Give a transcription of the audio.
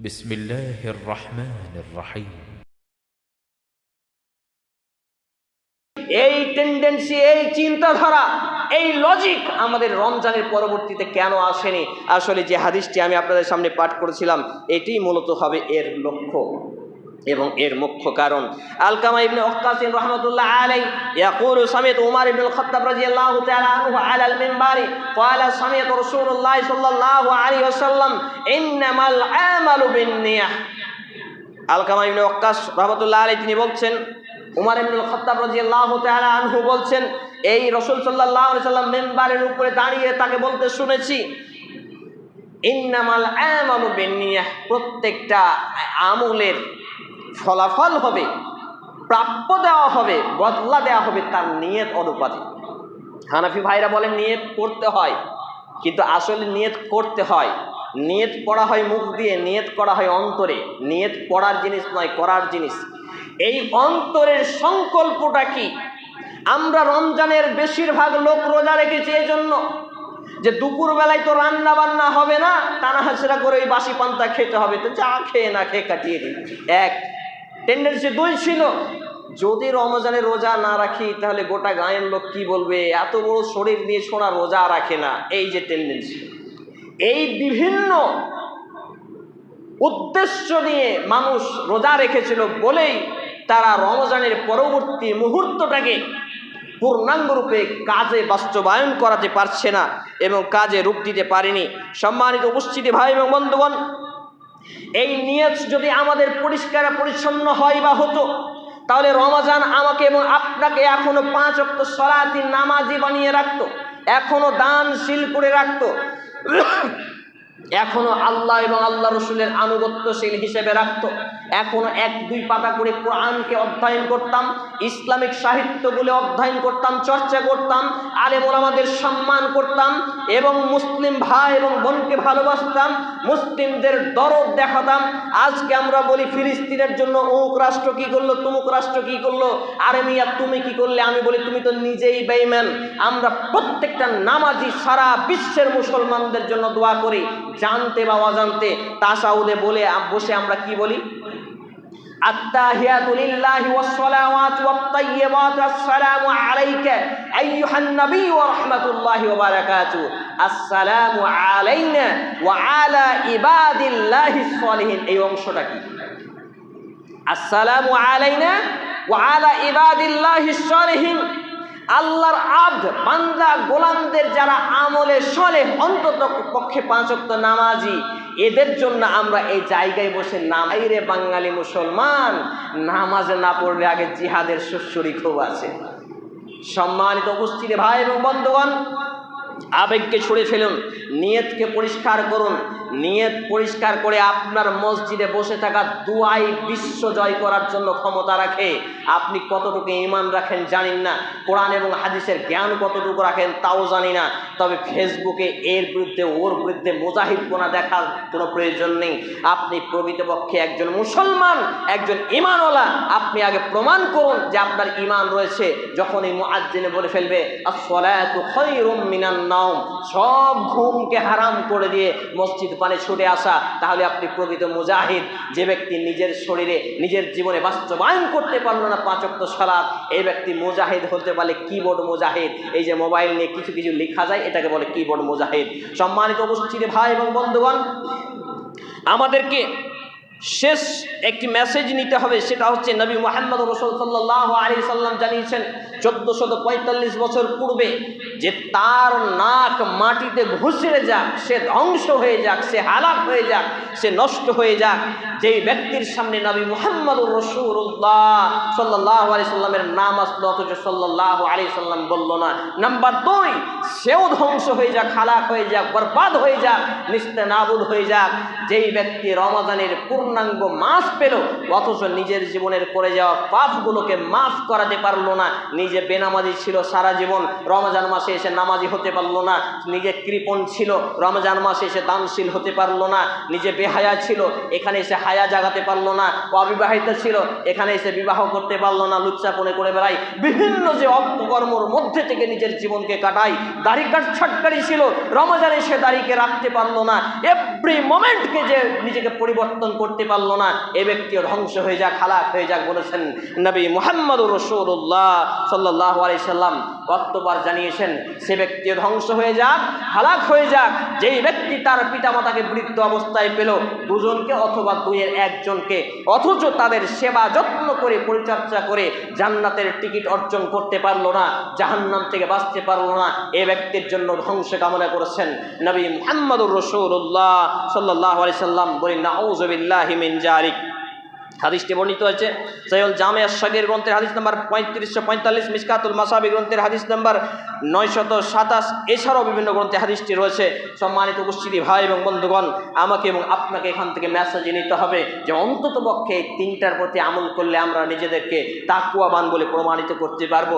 بسم الله الرحمن الرحيم এই টেন্ডেন্সি এই চিন্তাধারা এই লজিক আমাদের রমজানের পরবর্তীতে কেন আসেনি আসলে যে হাদিসটি আমি আপনাদের সামনে পাঠ করেছিলাম এটি মূলত হবে এর লক্ষ্য এবং এর মুখ্য কারণ। আলকামা ইবনে ওয়াক্কাসিন রাহমাতুল্লাহ আলাই ইয়াকুলু সামিত উমর ইবনে খাত্তাব রাদিয়াল্লাহু তাআলা আনহু আলা আল মিনবারি ক্বালা সামিত রাসূলুল্লাহ সাল্লাল্লাহু আলাইহি ওয়াসাল্লাম ইন্নামাল আমালু বিন্নিয়াহ আলকামা ইবনে ওয়াক্কাস রাহমাতুল্লাহ আলাই তিনি বলছেন, উমর ইবনুল খাত্তাব রাদিয়াল্লাহু তাআলা আনহু বলছেন, এই রাসূল সাল্লাল্লাহু আলাইহি সাল্লাম মেম্বারের উপরে দাঁড়িয়ে তাকে বলতে শুনেছি, ইন্নামাল আমালু বিন্নিয়াহ প্রত্যেকটা আমলের ফলাফল হবে, প্রাপ্য দেওয়া হবে, বদলা দেওয়া হবে তার নিয়ত অনুপাতে। হানাফি ভাইরা বলেন নিয়ত করতে হয়, কিন্তু আসলে নিয়ত করতে হয়। নিয়ত পড়া হয় মুখ দিয়ে, নিয়ত করা হয় অন্তরে। নিয়ত পড়ার জিনিস নয়, করার জিনিস। এই অন্তরের সংকল্পটা কি? আমরা রমজানের বেশিরভাগ লোক রোজা রেখেছি এই জন্য। যে দুপুর বেলায় তো রান্না বান্না হবে না টানা হাসরা করে ওই বাসি পান্তা খেতে হবে। তো যা খেয়ে না খেয়ে কাটিয়ে দিই। এক টেন্ডেন্সি দুই ছিল। যদি রমজানে রোজা না রাখি, তাহলে গোটা গায়ের লোক কি বলবে? এত বড় শরীর নিয়ে ছোড়া রোজা রাখে না। এই যে টেন্ডেন্সি। এই বিভিন্ন উদ্দেশ্য নিয়ে মানুষ রোজা রেখেছিল বলেই তারা রমজানের পরবর্তী মুহূর্তটাকে পূর্ণাঙ্গরূপে কাজে বাস্তবায়ন করাতে পারছে না এবং কাজে রূপ দিতে পারেনি। সম্মানিত উপস্থিতি, ভাই এবং বন্ধুগণ এই নিয়ত যদি আমাদের পরিষ্কার পরিচ্ছন্ন হয় বা হতো, তাহলে রমাজান আমাকে এবং আপনাকে এখনও পাঁচ অক্ট সলাতি নামাজি বানিয়ে রাখতো, এখনও দানশীল করে রাখত, এখনও আল্লাহ এবং আল্লাহ রসুলের আনুগত্যশীল হিসেবে রাখত। এখনও এক, দুই পাতা করে কোরআনকে অধ্যয়ন করতাম, ইসলামিক সাহিত্যগুলো অধ্যয়ন করতাম, চর্চা করতাম ওলামাদের সম্মান করতাম এবং মুসলিম ভাই এবং বোনকে ভালোবাসতাম, মুসলিমদের দরদ দেখাতাম। আজকে আমরা বলি ফিলিস্তিনের জন্য অমুক রাষ্ট্র কী করল, তুমুক রাষ্ট্র কী করল? আরে মিয়া, তুমি কি করলে? আমি বলি, তুমি তো নিজেই বেইম্যান আমরা প্রত্যেকটা নামাজি সারা বিশ্বের মুসলমানদের জন্য দোয়া করি, জানতে বা অজান্তে। তাসাউদে বলে, বসে আমরা কি বলি? التاهيات لله والصلوات والطيبات السلام عليك أيها النبي ورحمة الله وبركاته السلام علينا وعلى عباد الله الصالحين أي অংশটা কি আসসালামু আলাইনা ওয়া আলা ইবাদিল্লাহিস সালিহিন আল্লাহর আব্দ বান্দা গোলামদের যারা আমলে সলে অন্তত পক্ষে পাঁচক্ত নামাজি এদের জন্য আমরা এই জায়গায় বসে নামাই রে বাঙালি মুসলমান। নামাজে না পড়লে আগে জিহাদের সুশ্বরী খুব আছে। সম্মানিত উপস্থিতি ভাই এবং বন্ধুগণ, আবেগকে ছুড়ে ফেলুন, নিয়তকে পরিষ্কার করুন নিয়ত পরিষ্কার করে আপনার মসজিদে বসে থাকা দুয়াই বিশ্ব জয় করার জন্য ক্ষমতা রাখে। আপনি কতটুকু ইমান রাখেন জানেন না। কোরআন এবং হাদিসের জ্ঞান কতটুকু রাখেন তাও জানি না। তবে ফেসবুকে এর বিরুদ্ধে, ওর বিরুদ্ধে মুজাহিদপনা দেখার কোনো প্রয়োজন নেই। আপনি প্রকৃতপক্ষে একজন মুসলমান, একজন ইমানওয়ালা আপনি আগে প্রমাণ করুন যে আপনার ইমান রয়েছে যখন এই মুআজ্জিনে বলে ফেলবে, আসসালাতু খায়রুম মিনান নাওম। সব ঘুমকে হারাম করে দিয়ে মসজিদ পানে ছুটে আসা, তাহলে আপনি প্রকৃত মুজাহিদ। যে ব্যক্তি নিজের শরীরে, নিজের জীবনে বাস্তবায়ন করতে পারল না পাঁচক্ত সালাদ এই ব্যক্তি মুজাহিদ হতে পারলে কিবোর্ড মুজাহিদ। এই যে মোবাইল নিয়ে কিছু কিছু লেখা যায়, এটাকে বলে কিবোর্ড মুজাহিদ। সম্মানিত উপস্থিতি ভাই এবং বন্ধুগণ, আমাদেরকে শেষ একটি মেসেজ নিতে হবে, সেটা হচ্ছে নবী মোহাম্মদ রসুল সাল্লাহ আলী সাল্লাম জানিয়েছেন চোদ্দশত পঁয়তাল্লিশ বছর পূর্বে যে তার নাক মাটিতে ঘুষড়ে যাক, সে ধ্বংস হয়ে যাক, সে হালাক হয়ে যাক, সে নষ্ট হয়ে যাক, যেই ব্যক্তির সামনে নবী মোহাম্মদ রসুল্লাহ সাল্লাহ আলি সাল্লামের নাম আসলো, অথচ সাল্লাহ আলি সাল্লাম বলল না। নাম্বার দুই, সেও ধ্বংস হয়ে যাক, হালাক হয়ে যাক, বরবাদ হয়ে যাক, নিস্তে নাবুদ হয়ে যাক। যেই ব্যক্তি রমাজানের পূর্ণাঙ্গ মাস পেল, অথচ নিজের জীবনের করে যাওয়া পাপগুলোকে মাফ করাতে পারল না নিজে বেনামাজি ছিল, সারা জীবন রমজান মাসে এসে নামাজি হতে পারল না, নিজে কৃপণ ছিল, রমজান মাসে এসে দানশীল হতে পারল না, নিজে বেহায়া ছিল, এখানে এসে হায়া জাগাতে পারল না, অবিবাহিত ছিল, এখানে এসে বিবাহ করতে পারল না, লুচ্চাপনে করে বেড়াই। বিভিন্ন যে অপকর্মর মধ্যে থেকে নিজের জীবনকে কাটাই, দাড়ি কাটছাটকারী ছিল, রমজানে সে দাড়িকে রাখতে পারল না এভরি মোমেন্টকে যে নিজেকে পরিবর্তন করতে পারল না, এ ব্যক্তিও ধ্বংস হয়ে যাক হালাক হয়ে যাক বলেছেন নবী মোহাম্মদ রসুল্লাহ জানিয়েছেন, সে ধ্বংস হয়ে যাক, হালাক হয়ে যাক, যেই ব্যক্তি তার পিতামাতাকে বৃদ্ধ অবস্থায় পেল, দুজনকে অথবা দুইয়ের একজনকে, অথচ তাদের সেবা যত্ন করে, পরিচর্যা করে জান্নাতের টিকিট অর্জন করতে পারল না, জাহান্নাম থেকে বাঁচতে পারল না, এ ব্যক্তির জন্য ধ্বংস কামনা করেছেন নবী মুহাম্মদুর রসুল্লাহ সাল্লাহ আলি সাল্লাম বলি নাউজবিল্লাহি মিন জারিক হাদিসটি বর্ণিত হয়েছে সৈয়দ জামে আশাগের গ্রন্থের হাদিস নম্বর পঁয়ত্রিশশো পঁয়তাল্লিশ মিসকাতুল মাসাবি গ্রন্থের হাদিস নম্বর নয়শত সাতাশ, এছাড়াও বিভিন্ন গ্রন্থে হাদিসটি রয়েছে। সম্মানিত উপস্থিতি, ভাই এবং বন্ধুগণ, আমাকে এবং আপনাকে এখান থেকে মেসেজ নিতে হবে যে অন্তত পক্ষে তিনটার প্রতি আমল করলে আমরা নিজেদেরকে তাকুয়াবান বলে প্রমাণিত করতে পারব।